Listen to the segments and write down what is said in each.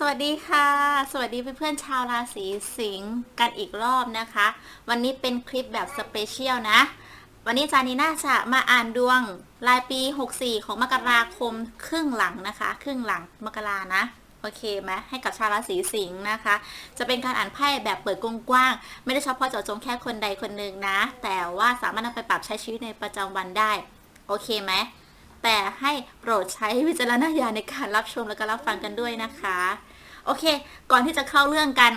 สวัสดีค่ะ สวัสดีเพื่อนๆชาวราศีสิงห์กันอีกรอบนะคะ วันนี้เป็นคลิปแบบสเปเชียลนะ วันนี้จานีน่าจะมาอ่านดวงรายปี 64 ของมกราคมครึ่งหลังนะคะ ครึ่งหลังมกรานะโอเคไหมให้กับชาวราศีสิงห์นะคะ จะเป็นการอ่านไพ่แบบเปิดกว้างๆไม่ได้เฉพาะเจาะจงแค่คนใดคนหนึ่งนะ แต่ว่าสามารถนำไปปรับใช้ชีวิตในประจำวันได้ โอเคไหมแต่ให้โปรดใช้วิจารณญาณในการรับชมและก็รับฟังกันด้วยนะคะ โอเค ก่อนที่จะเข้าเรื่องกัน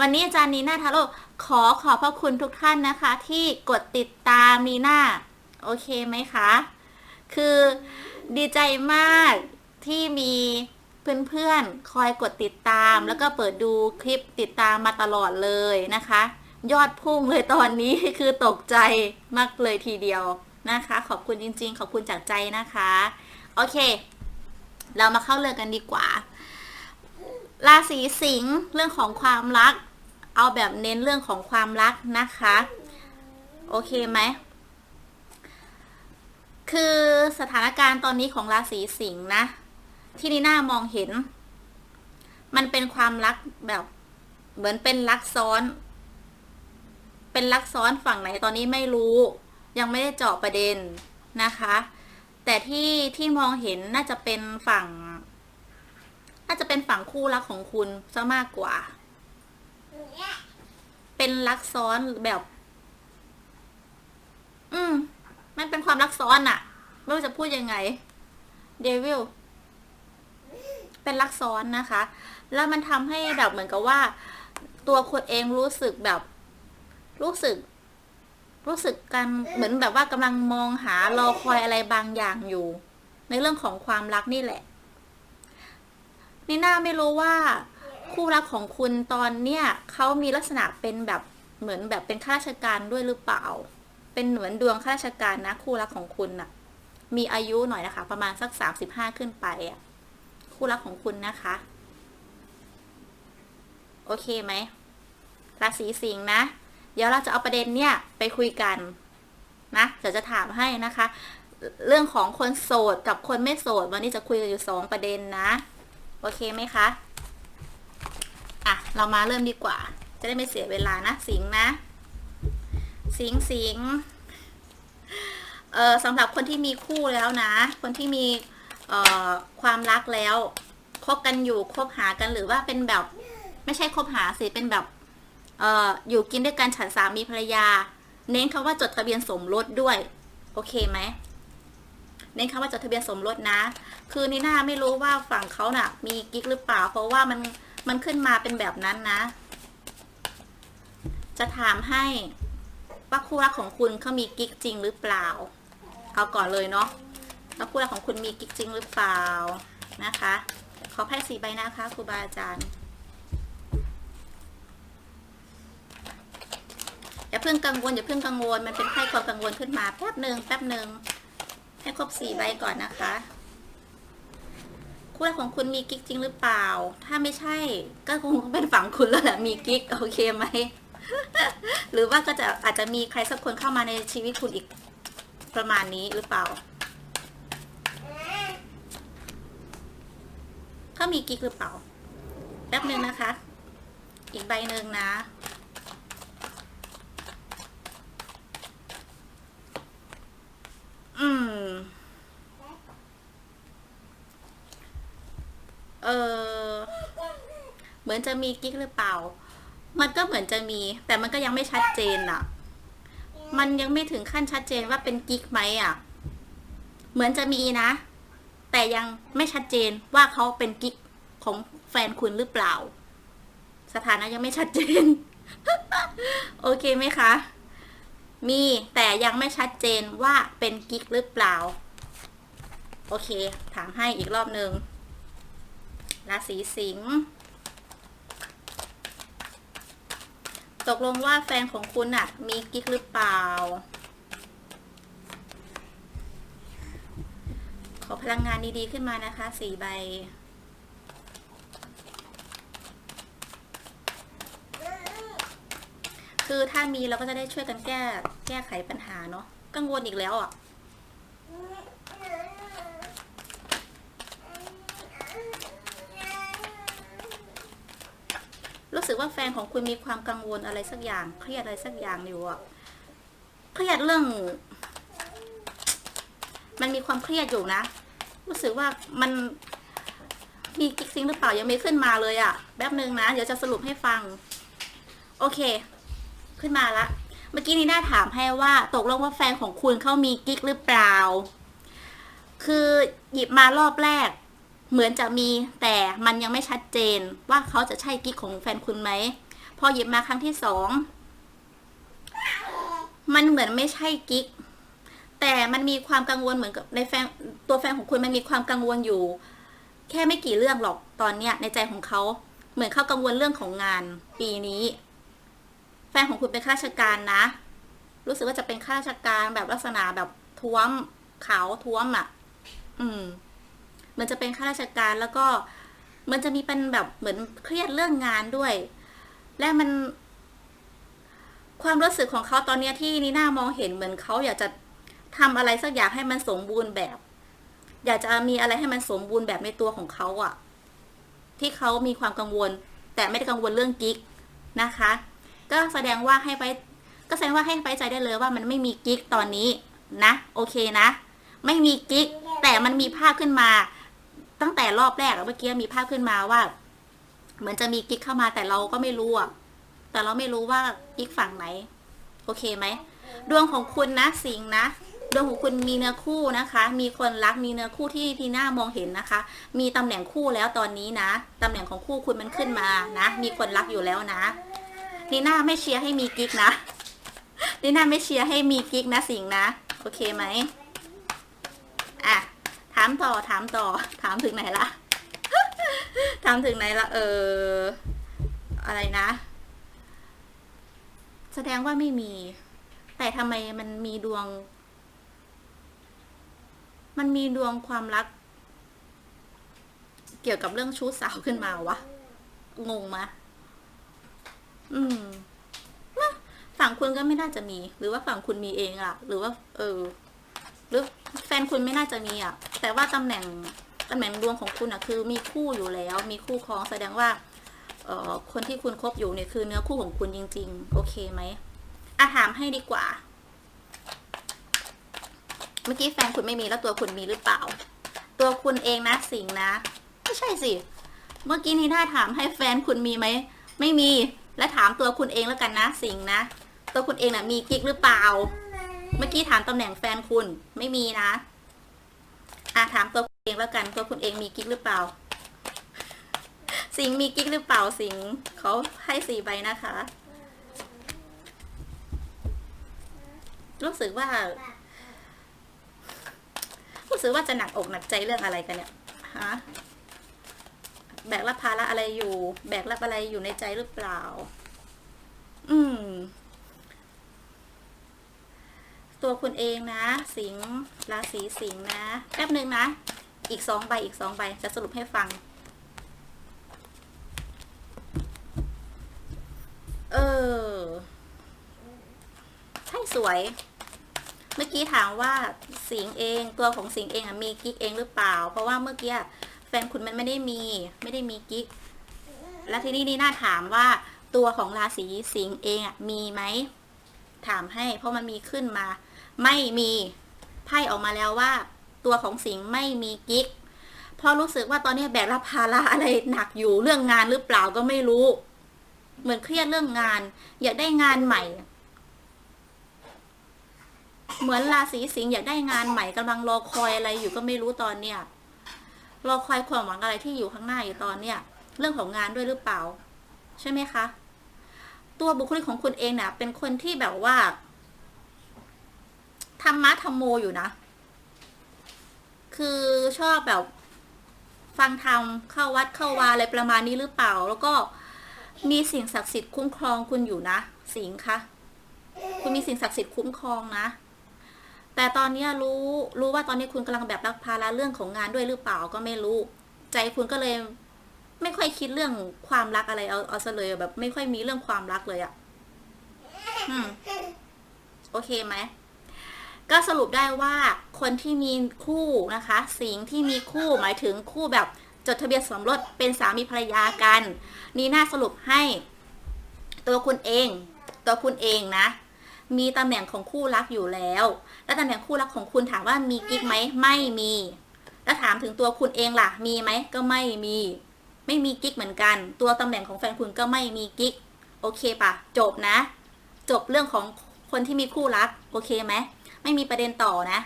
วันนี้อาจารย์นีน่าทาโร่ขอขอบพระคุณทุกท่านนะคะ ที่กดติดตามนีน่าโอเคไหมคะ คือดีใจมากที่มีเพื่อนๆ คอยกดติดตาม แล้วก็เปิดดูคลิปติดตามมาตลอดเลยนะคะ ยอดพุ่งเลยตอนนี้คือตกใจมากเลยทีเดียวนะคะ ขอบคุณจริงๆ ขอบคุณจากใจนะคะ โอเค เรามาเข้าเรื่องกันดีกว่า ราศีสิงห์เรื่องของความรัก เอาแบบเน้นเรื่องของความรักนะคะ โอเคไหมคือสถานการณ์ตอนนี้ของราศีสิงห์นะ ที่นีน่ามองเห็น มันเป็นความรักแบบเหมือนเป็นรักซ้อน เป็นรักซ้อนฝั่งไหนตอนนี้ไม่รู้ ยังไม่ได้เจาะประเด็นนะคะ แต่ที่ที่มองเห็นน่าจะเป็นฝั่ง น่าจะเป็นฝั่งคู่รักของคุณซะมากกว่า เป็นรักซ้อนแบบ อืม มันเป็นความรักซ้อนอะไม่รู้จะพูดยังไง เดวิล เป็นรักซ้อนนะคะ แล้วมันทำให้แบบเหมือนกับว่า ตัวคุณเองรู้สึกแบบ รู้สึก รู้สึกกันเหมือนแบบว่ากำลังมองหารอคอยอะไรบางอย่างอยู่ ในเรื่องของความรักนี่แหละ นี่น่าไม่รู้ว่าคู่รักของคุณตอนเนี้ยเขามีลักษณะเป็นแบบเหมือนแบบเป็นข้าราชการด้วยหรือเปล่า เป็นเหมือนดวงข้าราชการนะคู่รักของคุณน่ะ มีอายุหน่อยนะคะ ประมาณสักสามสิบห้าขึ้นไปอะคู่รักของคุณนะคะ โอเคไหมราศีสิงห์นะ เดี๋ยวเราจะเอาประเด็นเนี่ยไปคุยกันนะเดี๋ยวจะถามให้นะคะ เรื่องของคนโสดกับคนไม่โสด วันนี้จะคุยกันอยู่สองประเด็นนะ โอเคไหมคะ อะ เรามาเริ่มดีกว่า จะได้ไม่เสียเวลานะ สิงนะ สิงสิงเออสำหรับคนที่มีคู่แล้วนะ คนที่มีเอ่อความรักแล้ว คบกันอยู่คบหากันหรือว่าเป็นแบบ ไม่ใช่คบหาสิเป็นแบบเอ่ออยู่กินด้วยกันฉันสามีภรรยา เน้นคำว่าจดทะเบียนสมรสด้วย โอเคไหม เน้นคำว่าจดทะเบียนสมรสนะ คือนีน่าไม่รู้ว่าฝั่งเขาน่ะ มีกิ๊กหรือเปล่า เพราะว่ามันมันขึ้นมาเป็นแบบนั้นนะ จะถามให้ว่าคู่รักของคุณเขามีกิ๊กจริงหรือเปล่า เอาก่อนเลยเนาะว่าคู่รักของคุณมีกิ๊กจริงหรือเปล่านะคะ ขอไพ่สีใบนะคะครูบาอาจารย์อย่าเพิ่งกังวลอย่าเพิ่งกังวลมันเป็นไพ่ความกังวลขึ้นมาแป๊บหนึ่งแป๊บหนึ่ง ให้ครบสี่ใบก่อนนะคะ คู่รักของคุณมีกิ๊กจริงหรือเปล่า ถ้าไม่ใช่ก็คงเป็นฝั่งคุณแล้วแหละมีกิ๊กโอเคไหม หรือว่าก็จะอาจจะมีใครสักคนเข้ามาในชีวิตคุณอีกประมาณนี้หรือเปล่าเขามีกิ๊กหรือเปล่าแป๊บหนึ่งนะคะ อีกใบหนึ่งนะ อืม เออ เหมือนจะมีกิ๊กหรือเปล่า มันก็เหมือนจะมี แต่มันก็ยังไม่ชัดเจนอะมันยังไม่ถึงขั้นชัดเจนว่าเป็นกิ๊กไหมอะเหมือนจะมีนะ แต่ยังไม่ชัดเจนว่าเขาเป็นกิ๊กของแฟนคุณหรือเปล่า สถานะยังไม่ชัดเจน โอเคไหมคะ มีแต่ยังไม่ชัดเจนว่าเป็นกิ๊กหรือเปล่า โอเค ถามให้อีกรอบหนึ่งราศีสิงห์ตกลงว่าแฟนของคุณอะมีกิ๊กหรือเปล่า ขอพลังงานดีๆขึ้นมานะคะสี่ใบ คือถ้ามีเราก็จะได้ช่วยกันแก้แก้ไขปัญหาเนาะกังวลอีกแล้วอะรู้สึกว่าแฟนของคุณมีความกังวลอะไรสักอย่าง เครียดอะไรสักอย่างอยู่อะเครียดเรื่อง มันมีความเครียดอยู่นะ รู้สึกว่ามันมีกิ๊กซิงหรือเปล่ายังไม่ขึ้นมาเลยอะแป๊บนึงนะ เดี๋ยวจะสรุปให้ฟัง โอเค ขึ้นมาละ เมื่อกี้นี้น่าถามให้ว่าตกลงว่าแฟนของคุณเขามีกิ๊กหรือเปล่า คือหยิบมารอบแรก เหมือนจะมีแต่มันยังไม่ชัดเจนว่าเขาจะใช่กิ๊กของแฟนคุณไหม พอหยิบมาครั้งที่สองมันเหมือนไม่ใช่กิ๊กแต่มันมีความกังวลเหมือนกับในแฟนตัวแฟนของคุณมันมีความกังวลอยู่ แค่ไม่กี่เรื่องหรอกตอนเนี้ยในใจของเขาเหมือนเขากังวลเรื่องของงานปีนี้ แฟนของคุณเป็นข้าราชการนะ รู้สึกว่าจะเป็นข้าราชการแบบลักษณะแบบท้วมขาวท้วมอะ อืมมันจะเป็นข้าราชการแล้วก็มันจะมีเป็นแบบเหมือนเครียดเรื่องงานด้วย และมัน ความรู้สึกของเขาตอนนี้ที่นีน่ามองเห็นเหมือนเขาอยากจะทำอะไรสักอย่างให้มันสมบูรณ์แบบ อยากจะมีอะไรให้มันสมบูรณ์แบบในตัวของเขาอะ ที่เขามีความกังวล แต่ไม่ได้กังวลเรื่องกิ๊กนะคะ ก็แสดงว่าให้ไว้ก็แสดงว่าให้ไว้ใจได้เลยว่ามันไม่มีกิ๊กตอนนี้นะ โอเคนะ ไม่มีกิ๊กแต่มันมีภาพขึ้นมา ตั้งแต่รอบแรกเมื่อกี้มีภาพขึ้นมาว่า เหมือนจะมีกิ๊กเข้ามาแต่เราก็ไม่รู้อะแต่เราไม่รู้ว่ากิ๊กฝั่งไหน โอเคไหมดวงของคุณนะสิงห์นะดวงของคุณมีเนื้อคู่นะคะ มีคนรัก มีเนื้อคู่ที่ทีหน่ามองเห็นนะคะ มีตำแหน่งคู่แล้วตอนนี้นะ ตำแหน่งของคู่คุณมันขึ้นมานะ มีคนรักอยู่แล้วนะ นีน่าไม่เชียร์ให้มีกิ๊กนะนีน่าไม่เชียร์ให้มีกิ๊กนะสิงนะ โอเคไหมอะ ถามต่อถามต่อ ถามถึงไหนละถามถึงไหนละเออ อะไรนะ แสดงว่าไม่มี แต่ทำไมมันมีดวง มันมีดวงความรัก เกี่ยวกับเรื่องชู้สาวขึ้นมาวะ งงมะ อืมฝั่งคุณก็ไม่น่าจะมี หรือว่าฝั่งคุณมีเองอะหรือว่า เออ หรือแฟนคุณไม่น่าจะมีอะแต่ว่าตำแหน่งตำแหน่งดวงของคุณอะคือ มีคู่อยู่แล้ว มีคู่ครองแสดงว่า เอ่อ คนที่คุณคบอยู่เนี่ยคือเนื้อคู่ของคุณจริง ๆ โอเคไหมอะถามให้ดีกว่า เมื่อกี้แฟนคุณไม่มีแล้วตัวคุณมีหรือเปล่า ตัวคุณเองนะสิงนะ ไม่ใช่สิ เมื่อกี้นี้ถ้าถามให้แฟนคุณมีไหม ไม่มี และถามตัวคุณเองแล้วกันนะ สิงห์นะ ตัวคุณเองนะ่ะมีกิ๊กหรือเปล่า เมื่อกี้ถามตำแหน่งแฟนคุณไม่มีนะอะถามตัวคุณเองแล้วกันตัวคุณเองมีกิ๊กหรือเปล่า สิงห์มีกิ๊กหรือเปล่าสิงห์เขาให้สี่ใบนะคะ รู้สึกว่า รู้สึกว่าจะหนักอกหนักใจเรื่องอะไรกันเนี่ยฮะ แบกรับภาระอะไรอยู่ แบกรับอะไรอยู่ในใจหรือเปล่า อืม ตัวคุณเองนะ สิงห์ราศีสิงห์นะแป๊บหนึ่งนะ อีกสองใบอีกสองใบจะสรุปให้ฟัง เออใช่สวยเมื่อกี้ถามว่าสิงเองตัวของสิงเองมีกิ๊กเองหรือเปล่า เพราะว่าเมื่อกี้ ฟนคุณมันไม่ได้มี ไม่ได้มีกิ๊กแล้วทีนี้นี่น่าถามว่าตัวของราศีสิงห์เองอะมีไหมถามให้ เพราะมันมีขึ้นมา ไม่มีไพ่ออกมาแล้วว่า ตัวของสิงห์ไม่มีกิ๊กเพราะรู้สึกว่าตอนนี้แบกรับภาระอะไรหนักอยู่เรื่องงานหรือเปล่าก็ไม่รู้ เหมือนเครียดเรื่องงาน อยากได้งานใหม่ เหมือนราศีสิงห์อยากได้งานใหม่กำลังรอคอยอะไรอยู่ก็ไม่รู้ตอนเนี้ย รอคอยความหวังอะไรที่อยู่ข้างหน้าอยู่ตอนเนี้ยเรื่องของงานด้วยหรือเปล่า ใช่ไหมคะ ตัวบุคลิกของคุณเองเนี่ยเป็นคนที่แบบว่าธรรมะธรรมโมอยู่นะ คือชอบแบบ ฟังธรรมเข้าวัดเข้าวาอะไรประมาณนี้หรือเปล่า แล้วก็มีสิ่งศักดิ์สิทธิ์คุ้มครองคุณอยู่นะ สิงห์คะคุณมีสิ่งศักดิ์สิทธิ์คุ้มครองนะ แต่ตอนนี้รู้รู้ว่าตอนนี้คุณกำลังแบบรับภาระเรื่องของงานด้วยหรือเปล่าก็ไม่รู้ ใจคุณก็เลย ไม่ค่อยคิดเรื่องความรักอะไรเอาเอาซะเลยแบบ ไม่ค่อยมีเรื่องความรักเลยอะ่ะโอเคไหมก็สรุปได้ว่าคนที่มีคู่นะคะ สิงที่มีคู่หมายถึงคู่แบบจดทะเบียนสมรสเป็นสามีภรรยากัน นี่น่าสรุปให้ ตัวคุณเอง ตัวคุณเองนะ มีตำแหน่งของคู่รักอยู่แล้ว แล้วตำแหน่งคู่รักของคุณถามว่ามีกิ๊กไหมไม่มี แล้วถามถึงตัวคุณเองล่ะ มีไหมก็ไม่มี ไม่มีกิ๊กเหมือนกัน ตัวตำแหน่งของแฟนคุณก็ไม่มีกิ๊กโอเคปะจบนะ จบเรื่องของคนที่มีคู่รัก โอเคไหมไม่มีประเด็นต่อนะ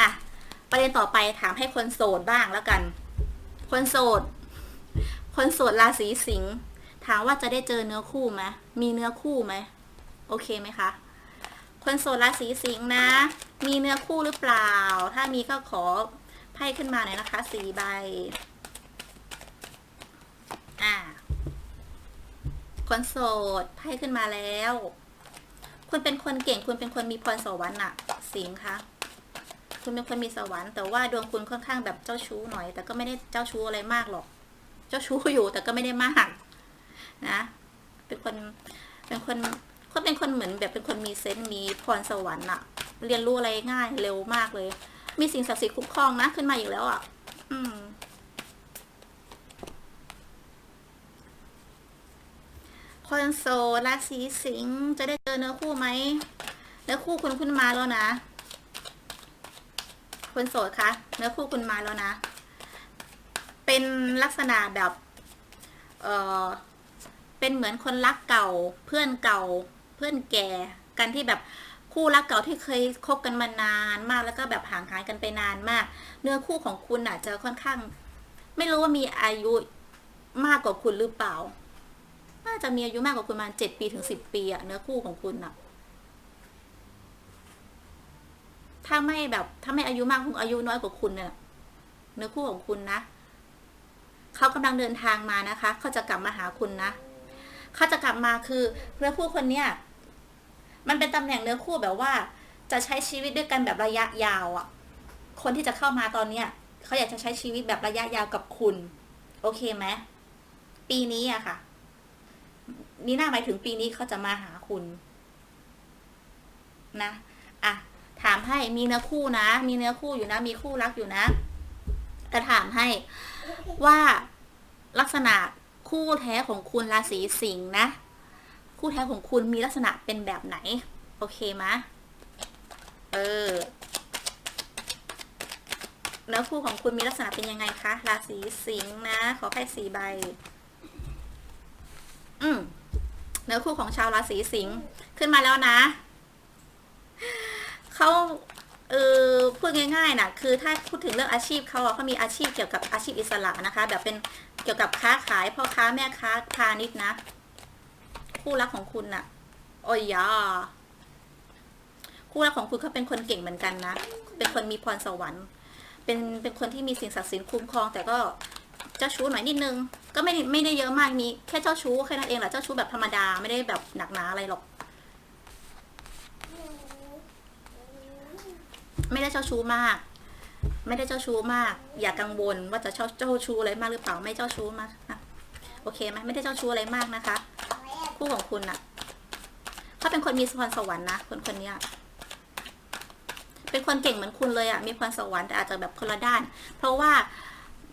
อะประเด็นต่อไปถามให้คนโสดบ้างแล้วกัน คนโสด คนโสดราศีสิงห์ถามว่าจะได้เจอเนื้อคู่ไหมมีเนื้อคู่ไหมโอเคไหมคะ คนโสดราศีสิงห์นะ มีเนื้อคู่หรือเปล่า ถ้ามีก็ขอไพ่ขึ้นมาหน่อยนะคะสี่ใบ อ่า คนโสดไพ่ขึ้นมาแล้ว คุณเป็นคนเก่ง คุณเป็นคนมีพรสวรรค์อะสิงห์คะคุณเป็นคนมีสวรรค์แต่ว่าดวงคุณค่อนข้างแบบเจ้าชู้หน่อย แต่ก็ไม่ได้เจ้าชู้อะไรมากหรอก เจ้าชู้อยู่แต่ก็ไม่ได้มาก นะ เป็นคนเป็นคน ก็เป็นคนเหมือนแบบเป็นคนมีเซนส์มีพรสวรรค์อะเรียนรู้อะไรง่ายเร็วมากเลย มีสิ่งศักดิ์สิทธิ์คุ้มครองนะขึ้นมาอีกแล้วอะอืมคนโสดราศีสิงห์จะได้เจอเนื้อคู่ไหมเนื้อคู่คุณขึ้นมาแล้วนะคนโสดคะเนื้อคู่คุณมาแล้วนะ เป็นลักษณะแบบ เออเป็นเหมือนคนรักเก่า เพื่อนเก่า พื่อนแก่กันที่แบบคู่รักเก่าที่เคยคบกันมานานมากแล้วก็แบบห่างหายกันไปนานมาก เนื้อคู่ของคุณอะจะค่อนข้าง ไม่รู้ว่ามีอายุมากกว่าคุณหรือเปล่า น่าจะมีอายุมากกว่าคุณประมาณเจ็ดปีถึงสิบปีอะเนื้อคู่ของคุณอะถ้าไม่แบบถ้าไม่อายุมากคงอายุน้อยกว่าคุณเนี่ยเนื้อคู่ของคุณนะเขากำลังเดินทางมานะคะ เขาจะกลับมาหาคุณนะ เขาจะกลับมาคือเนื้อคู่คนเนี้ย มันเป็นตำแหน่งเนื้อคู่แบบว่า จะใช้ชีวิตด้วยกันแบบระยะยาวอะคนที่จะเข้ามาตอนเนี้ยเขาอยากจะใช้ชีวิตแบบระยะยาวกับคุณ โอเคไหมปีนี้อะค่ะ นี่น่าหมายถึงปีนี้เขาจะมาหาคุณนะอะถามให้มีเนื้อคู่นะ มีเนื้อคู่อยู่นะ มีคู่รักอยู่นะแต่ถามให้ว่าลักษณะคู่แท้ของคุณราศีสิงห์นะ คู่แท้ของคุณมีลักษณะเป็นแบบไหน โอเคไหมเออเนื้อคู่ของคุณมีลักษณะเป็นยังไงคะ ราศีสิงห์นะ ขอไพ่สีใบ อืมเนื้อคู่ของชาวราศีสิงห์ขึ้นมาแล้วนะ เขาเออพูดง่ายๆนะคือถ้าพูดถึงเรื่องอาชีพเขาเขามีอาชีพเกี่ยวกับอาชีพอิสระนะคะ แบบเป็นเกี่ยวกับค้าขายพ่อค้าแม่ค้าพาณิชย์นะ คู่รักของคุณน่ะโอ้ยยาคู่รักของคุณเขาเป็นคนเก่งเหมือนกันนะ เป็นคนมีพรสวรรค์ เป็นเป็นคนที่มีสิ่งศักดิ์สิทธิ์คุ้มครอง แต่ก็เจ้าชู้หน่อยนิดนึง ก็ไม่ไม่ได้เยอะมากมีแค่เจ้าชู้แค่นั้นเองแหละเจ้าชู้แบบธรรมดาไม่ได้แบบหนักหนาอะไรหรอก ไม่ได้เจ้าชู้มาก ไม่ได้เจ้าชู้มาก อย่ากังวลว่าจะเจ้าเจ้าชู้อะไรมากหรือเปล่าไม่เจ้าชู้มากนะโอเคไหมไม่ได้เจ้าชู้อะไรมากนะคะ คู่ของคุณน่ะเขาเป็นคนมีพรสวรรค์นะคนคนนี้เป็นคนเก่งเหมือนคุณเลยอะ่ะมีพรสวรรค์แต่อาจจะแบบคนละด้าน เพราะว่า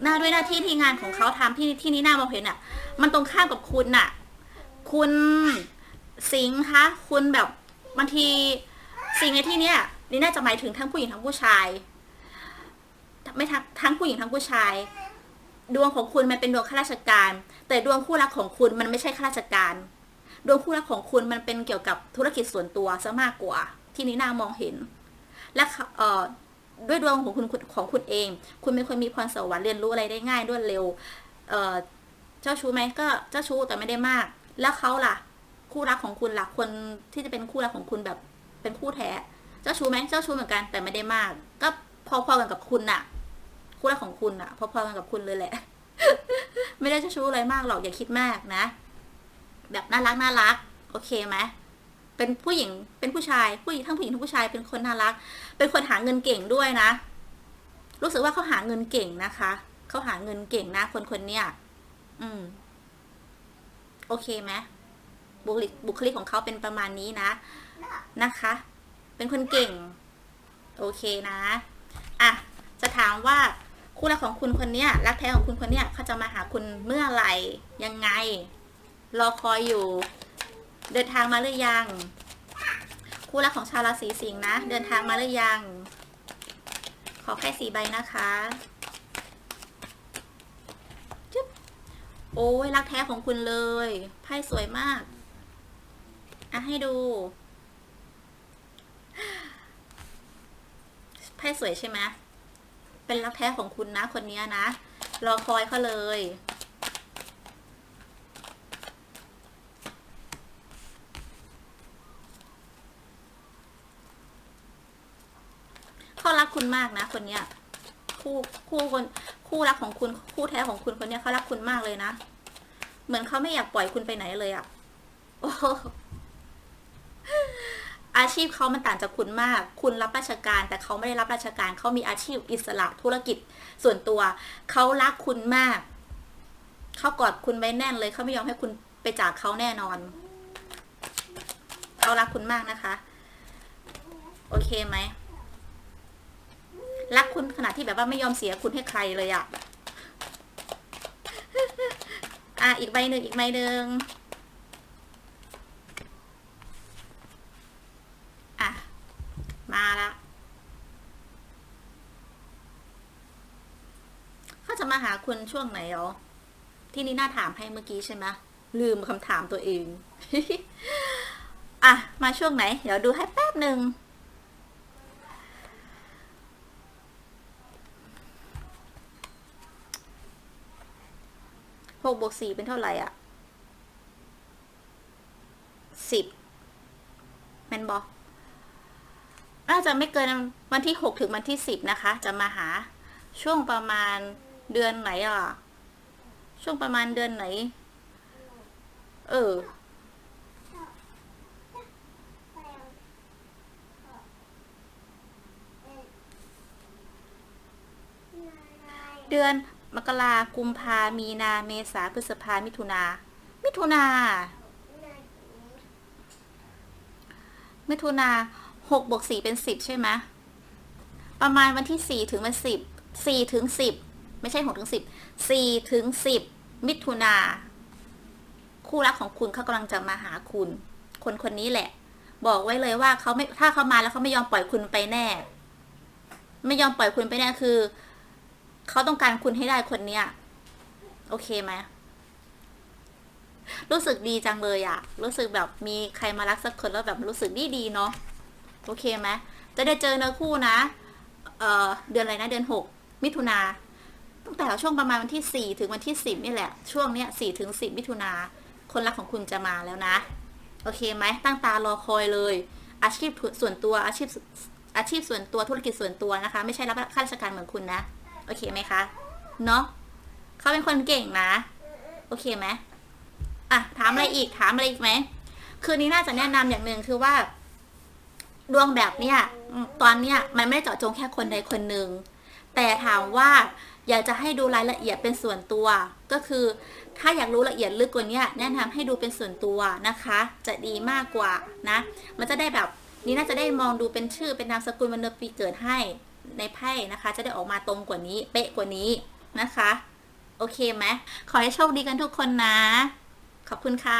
หน้าด้วยหน้าที่ที่งานของเขาทำที่ที่นี้หน้ามองเห็นอะ่ะมันตรงข้ามกับคุณน่ะคุณสิงห์คะคุณแบบบางทีสิ่งในที่เนี้ยนี่น่าจะหมายถึงทั้งผู้หญิงทั้งผู้ชาย ไม่ทั้งทั้งผู้หญิงทั้งผู้ชาย ดวงของคุณมันเป็นดวงข้าราชการ แต่ดวงคู่รักของคุณมันไม่ใช่ข้าราชการ ดวงคู่รักของคุณมันเป็นเกี่ยวกับธุรกิจส่วนตัวซะมากกว่า ที่นี่นามองเห็น และด้วยดวงของคุณของคุณเอง คุณเป็นคนมีพรสวรรค์เรียนรู้อะไรได้ง่ายรวดเร็วเจ้าชู้ไหมก็เจ้าชู้แต่ไม่ได้มาก แล้วเขาล่ะ คู่รักของคุณล่ะคนที่จะเป็นคู่รักของคุณแบบเป็นคู่แท้ เจ้าชู้ไหมเจ้าชู้เหมือนกันแต่ไม่ได้มาก ก็พอๆกันกับคุณน่ะ คู่รักของคุณน่ะ พอๆกันกับคุณเลยแหละ ไม่ได้เจ้าชู้อะไรมากหรอกอย่าคิดมากนะ แบบน่ารักน่ารักโอเคไหมเป็นผู้หญิงเป็นผู้ชายผู้หญิงทั้งผู้หญิงทั้งผู้ชายเป็นคนน่ารัก เป็นคนหาเงินเก่งด้วยนะ รู้สึกว่าเขาหาเงินเก่งนะคะเขาหาเงินเก่งนะคนคนเนี้ยอืม โอเคไหมบุคลิกบุคลิกของเขาเป็นประมาณนี้นะ นะคะ เป็นคนเก่ง โอเคนะอะจะถามว่าคู่รักของคุณคนเนี้ยรักแท้ของคุณคนเนี้ยเขาจะมาหาคุณเมื่อไหร่ยังไง รอคอยอยู่ เดินทางมาหรือยัง คู่รักของชาวราศีสิงห์นะ เดินทางมาหรือยัง ขอแค่สี่ใบนะคะจึ๊บโอ้ยรักแท้ของคุณเลยไพ่สวยมากอะให้ดูไพ่สวยใช่ไหมเป็นรักแท้ของคุณนะคนนี้นะ รอคอยเขาเลย เขารัก คุณมากนะ คนเนี้ยคู่คู่คนคู่รักของคุณคู่แท้ของคุณคนเนี้ยเขารักคุณมากเลยนะ เหมือนเขาไม่อยากปล่อยคุณไปไหนเลยอะ่ะโอ้อาชีพเขามันต่างจากคุณมาก คุณรับราชการ แต่เขาไม่ได้รับราชการ เขามีอาชีพอิสระธุรกิจส่วนตัว เขารักคุณมาก เขากอดคุณไว้แน่นเลย เขาไม่ยอมให้คุณไปจากเขาแน่นอน เขารักคุณมากนะคะ โอเคไหม รักคุณขนาดที่แบบว่าไม่ยอมเสียคุณให้ใครเลยอะอะอีกใบหนึ่งอีกใบหนึ่งอะ มาละเขาจะมาหาคุณช่วงไหนอ๋อที่นี่น่าถามให้เมื่อกี้ใช่ไหมลืมคำถามตัวเอง อะ มาช่วงไหน เดี๋ยวดูให้แป๊บหนึ่ง กบวกสี่เป็นเท่าไหร่อะสิบแมนบอน่าจะไม่เกินวันที่หกถึงวันที่สิบนะคะ จะมาหาช่วงประมาณเดือนไหนอะ ช่วงประมาณเดือนไหน เออ เดือน มกรากุมภามีนาเมษาพฤษภามิถุนา มิถุนา มิถุนาหกบวกสี่เป็นสิบใช่ไหมประมาณวันที่สี่ถึงวันสิบสี่ถึงสิบไม่ใช่หกถึงสิบสี่ถึงสิบมิถุนา คู่รักของคุณเขากำลังจะมาหาคุณ คนคนนี้แหละ บอกไว้เลยว่าเขาไม่ถ้าเขามาแล้วเขาไม่ยอมปล่อยคุณไปแน่ ไม่ยอมปล่อยคุณไปแน่คือ เขาต้องการคุณให้ได้คนเนี้ยโอเคไหมรู้สึกดีจังเลยอะรู้สึกแบบมีใครมารักสักคนแล้วแบบรู้สึกดีดีเนาะโอเคไหมจะได้เจอเนื้อคู่นะ เอ่อเดือนอะไรนะเดือนหกมิถุนาตั้งแต่ช่วงประมาณวันที่สี่ถึงวันที่สิบนี่แหละ ช่วงเนี้ยสี่ถึงสิบมิถุนาคนรักของคุณจะมาแล้วนะ โอเคไหมตั้งตารอคอยเลย อาชีพส่วนตัวอาชีพอาชีพส่วนตัวธุรกิจส่วนตัวนะคะ ไม่ใช่รับข้าราชการเหมือนคุณนะ โอเคไหมคะเนาะเขาเป็นคนเก่งนะ โอเคไหมอะถามอะไรอีกถามอะไรอีกไหมคืนนี้น่าจะแนะนำอย่างหนึ่งคือว่า ดวงแบบเนี้ยตอนเนี้ยมันไม่ได้เจาะจงแค่คนใดคนหนึ่งแต่ถามว่าอยากจะให้ดูรายละเอียดเป็นส่วนตัว ก็คือ ถ้าอยากรู้ละเอียดลึกกว่านี้แนะนำให้ดูเป็นส่วนตัวนะคะ จะดีมากกว่านะ มันจะได้แบบนี่น่าจะได้มองดูเป็นชื่อเป็นนามสกุลวันเดือนปีเกิดให้ ในไพ่นะคะ จะได้ออกมาตรงกว่านี้ เป๊ะกว่านี้นะคะ โอเคไหมขอให้โชคดีกันทุกคนนะ ขอบคุณค่ะ